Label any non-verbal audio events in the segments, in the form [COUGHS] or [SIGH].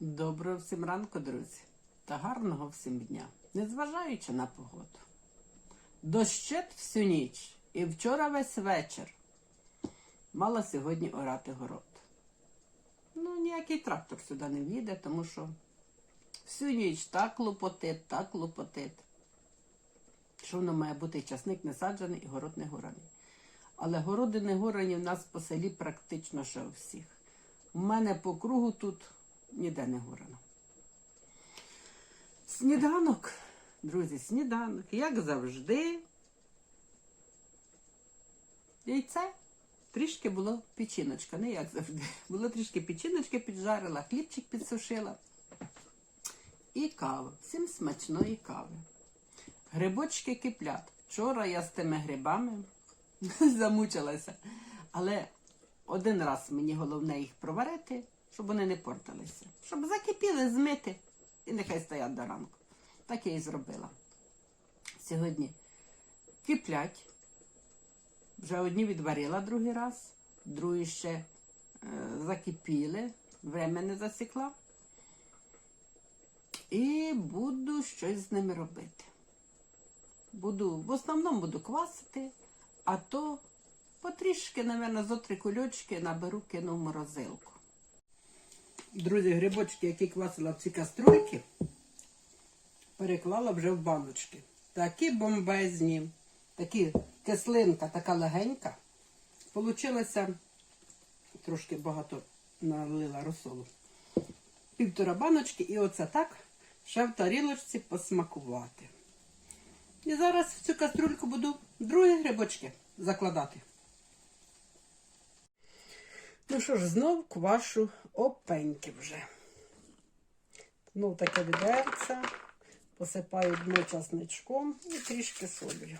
Доброго всім ранку, друзі, та гарного всім дня, незважаючи на погоду. Дощить всю ніч і вчора весь вечір мала сьогодні орати город. Ну, ніякий трактор сюди не в'їде, тому що всю ніч так лопотить, так лопотить. Що воно має бути часник не саджений, і город не гораний. Але городи не горані в нас по селі практично ще у всіх. У мене по кругу тут ніде не горано. Сніданок, друзі, сніданок, як завжди. Яйце. Трішки було печіночка, не як завжди. Було трішки печіночки піджарила, хлібчик підсушила. І кава. Всім смачної кави. Грибочки киплять. Вчора я з тими грибами [LAUGHS] замучилася. Але один раз мені головне їх проварити, щоб вони не портилися. Щоб закипіли, змити і нехай стоять до ранку. Так я і зробила. Сьогодні киплять. Вже одні відварила другий раз, другі ще е, закипіли, время не засікла. І буду щось з ними робити. Буду, в основному буду квасити, а то потрішки, мабуть, зо три кульочки наберу, кину в морозилку. Друзі, грибочки, які квасила в ці каструльки, переклала вже в баночки. Такі бомбезні, такі кислинка, така легенька. Получилося трошки багато налила розсолу. Півтора баночки, і оце так ще в тарілочці посмакувати. І зараз в цю каструльку буду другі грибочки закладати. Ну що ж, знов квашу опеньки вже. Ну, таке відерце. Посипаю дно часничком і трішки солью.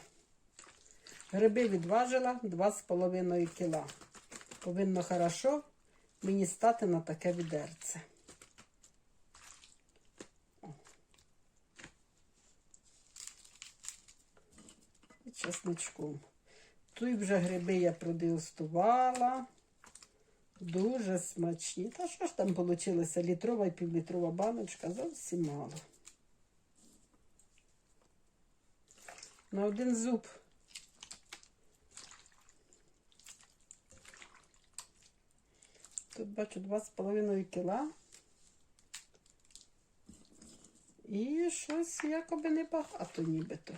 Гриби відважила 2,5 кіла. Повинно хорошо мені стати на таке відерце. І часничком. Тут вже гриби я продегустувала. Дуже смачні. Та що ж там вийшло? Літрова і півлітрова баночка зовсім мало. На один зуб. Тут бачу 2,5 кіла. І щось якоби небагато нібито.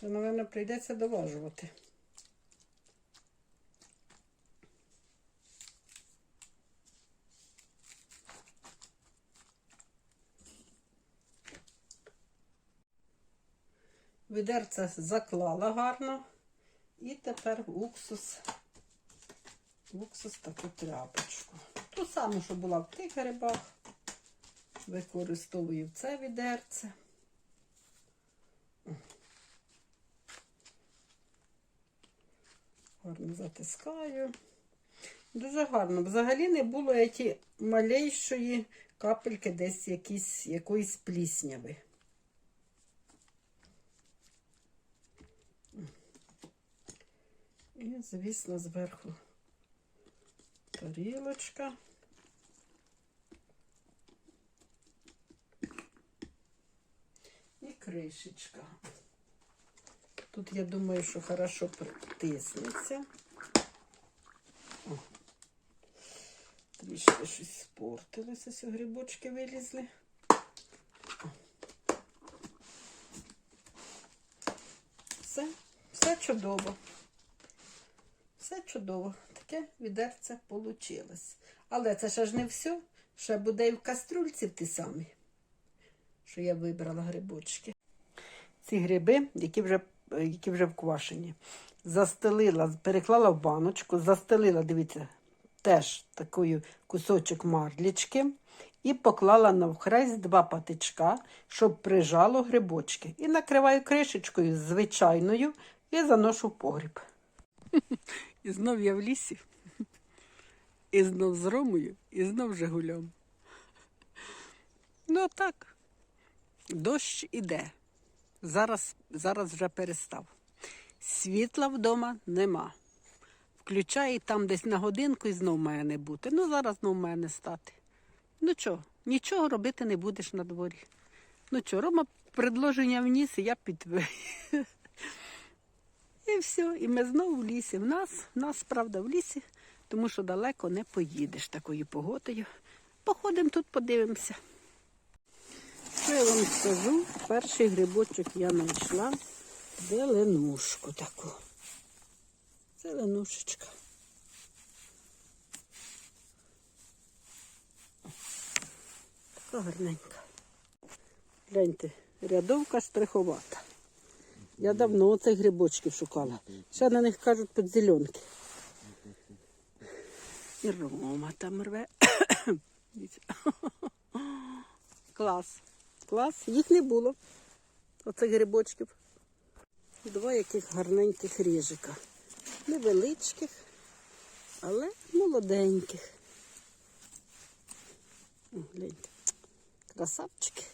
Ще, мабуть, прийдеться доважувати. Відерце заклала гарно. І тепер уксус, в уксус таку тряпочку. Ту саму, що була в тих грибах, використовую це відерце. Гарно затискаю. Дуже гарно. Взагалі не було ті малейшої капельки десь якісь, якоїсь плісняви. І, звісно, зверху тарілочка. І кришечка. Тут, я думаю, що хорошо притиснеться. Трішки щось спортилося, ось грибочки вилізли. Все, все чудово. Все чудово. Таке відерце вийшло. Але це ще ж не все. Ще буде і в каструльці ті самі, що я вибрала грибочки. Ці гриби, які вже які вже вквашені. Застелила, переклала в баночку, застелила, дивіться, теж такою кусочок марлічки. І поклала навхрест два патичка, щоб прижало грибочки. І накриваю кришечкою звичайною і заношу в погріб. [LAUGHS] І знов я в лісі. [LAUGHS] І знов з Ромою, і знов Жигулем. [LAUGHS] Ну так, дощ іде. Зараз, зараз вже перестав. Світла вдома нема. Включає там десь на годинку і знов має не бути. Ну, зараз знов має не стати. Ну чого, нічого робити не будеш на дворі. Ну чого, Рома предложення вніс, і я підтвердив. [LAUGHS] І все, і ми знову в лісі. В нас, в нас, правда, в лісі, тому що далеко не поїдеш такою погодою. Походимо тут, подивимося. Що я вам скажу? Перший грибочок я знайшла зеленушку таку. Зеленушечка. Така гарненька. Гляньте, рядовка штриховата. Я давно оцих грибочків шукала. Ще на них кажуть подзеленки. І Рома там рве. [COUGHS] [COUGHS] Клас. Клас. Їх не було. Оцих грибочків. Два яких гарненьких ріжика. Невеличких, але молоденьких. Гляньте. Красавчики.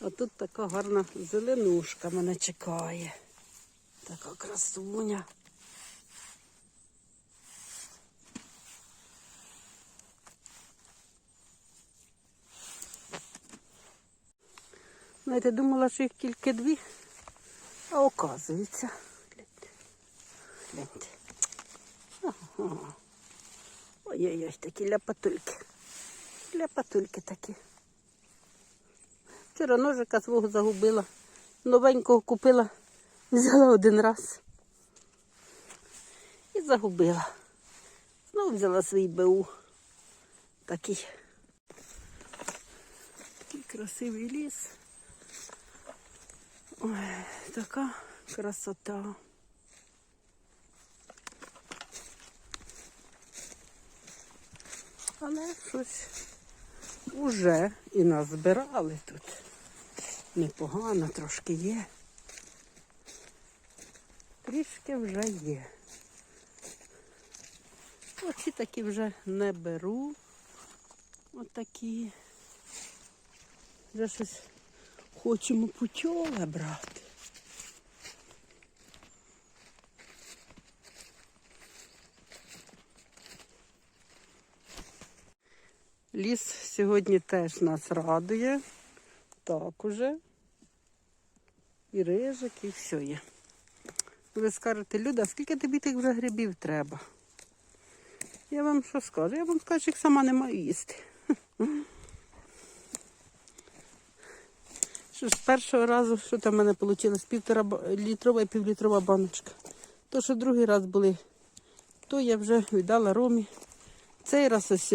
А тут така гарна зеленушка мене чекає. Така красуня. Знаєте, думала, що їх тільки дві, а оказується. Гляньте. Гляньте. Ага. Ой-ой-ой, такі ляпатульки. Ляпатульки такі. Вчора ножика свого загубила. Новенького купила, взяла один раз. І загубила. Знову взяла свій БУ. Такий. Такий красивий ліс. Ой, така красота. Але щось уже і назбирали тут. Непогано трошки є. Трішки вже є. Оці такі вже не беру. Отакі. Вже щось хочемо путьове брати. Ліс сьогодні теж нас радує. Так уже. І рижик, і все є. Ви скажете, Люда, скільки тобі тих вже грибів треба? Я вам що скажу? Я вам скажу, їх сама не маю їсти. Що ж першого разу, що там в мене вийшло, півтора літрова і півлітрова баночка. То, що другий раз були, то я вже віддала Ромі. Цей раз ось.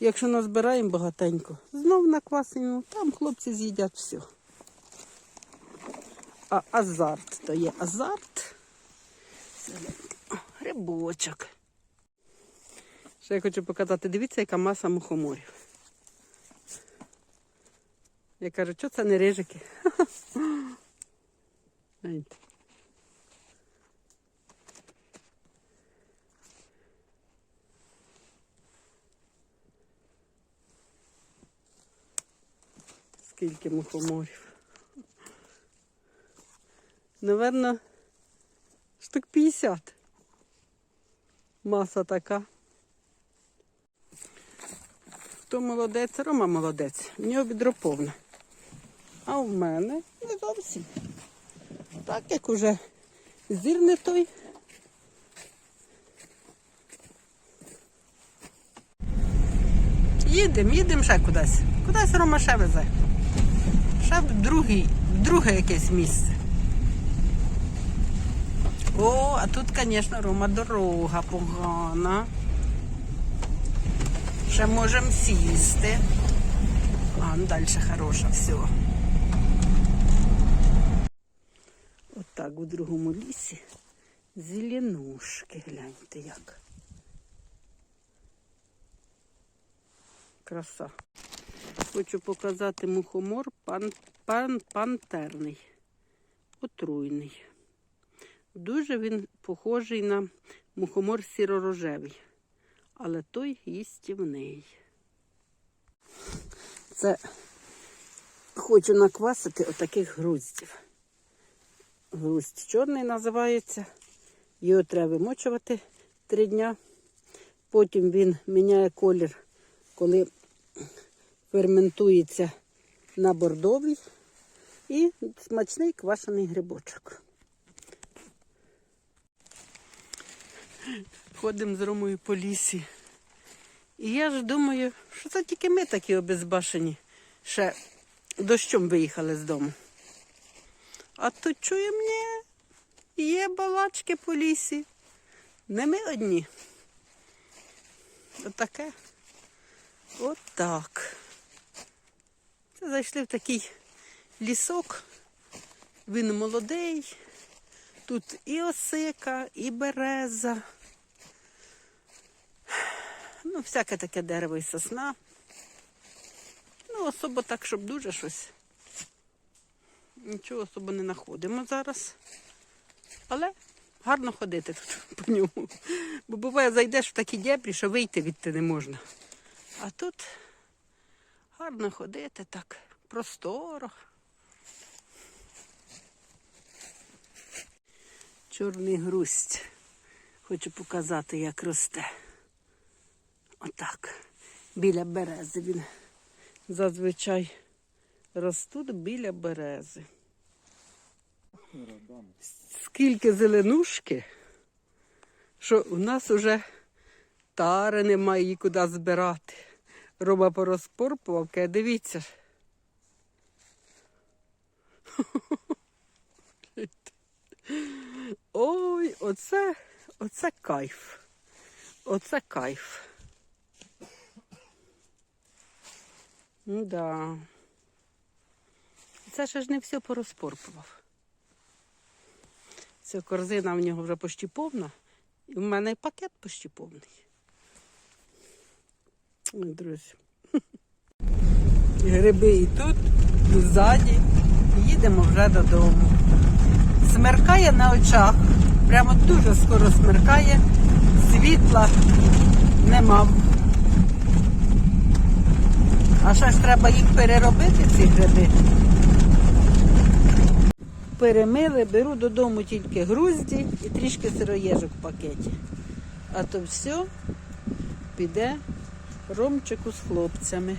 Якщо назбираємо багатенько, знов наквасимо, там хлопці з'їдять все. А азарт то є азарт. Грибочок. Ще я хочу показати, дивіться, яка маса мухоморів. Я кажу, що це не рижики? [LAUGHS] Скільки мухоморів. Наверно, штук 50. Маса така. Хто молодець, Рома молодець. В нього відро повне. А в мене не зовсім. Так як уже зір не той. Їдемо, їдемо ще кудись. Кудись Рома ще везе. Ще в другий, друге якесь місце. О, а тут, звісно, Рома дорога погана. Ще можемо сісти. А, ну далі хороша все. Отак у другому лісі. Зеленушки, гляньте як. Краса. Хочу показати мухомор пан, пан, пантерний, отруйний. Дуже він похожий на мухомор сіро-рожевий, але той їстівний. Це хочу наквасити отаких груздів. Грусть чорний називається. Його треба вимочувати три дня. Потім він міняє колір, коли ферментується на бордовий. І смачний квашений грибочок. Ходимо з Ромою по лісі. І я ж думаю, що це тільки ми такі обезбашені. Ще дощом виїхали з дому. А тут чує мені, є балачки по лісі. Не ми одні. Отаке. Отак. Це зайшли в такий лісок. Він молодий. Тут і осика, і береза. Ну, всяке таке дерево і сосна. Ну, особо так, щоб дуже щось. Нічого особо не знаходимо зараз. Але гарно ходити тут [LAUGHS] по ньому. Бо буває, зайдеш в такі дебрі, що вийти відти не можна. А тут гарно ходити так, просторо. Чорний грусть. Хочу показати, як росте. Отак. Біля берези він. Зазвичай ростуть біля берези. Скільки зеленушки, що у нас уже тари немає її куди збирати. Роба порозпорпував, каже, дивіться. Ой, оце, оце кайф. Оце кайф. Ну да. Ще ж не все порозпорпував. Ця корзина в нього вже почти повна. І в мене пакет почти повний. Ой, друзі. Гриби і тут, і ззаді. Їдемо вже додому. Смеркає на очах. Прямо дуже скоро смеркає. Світла нема. А ще ж треба їх переробити, ці гриби. Перемили, беру додому тільки грузді і трішки сироєжок в пакеті. А то все піде ромчику з хлопцями.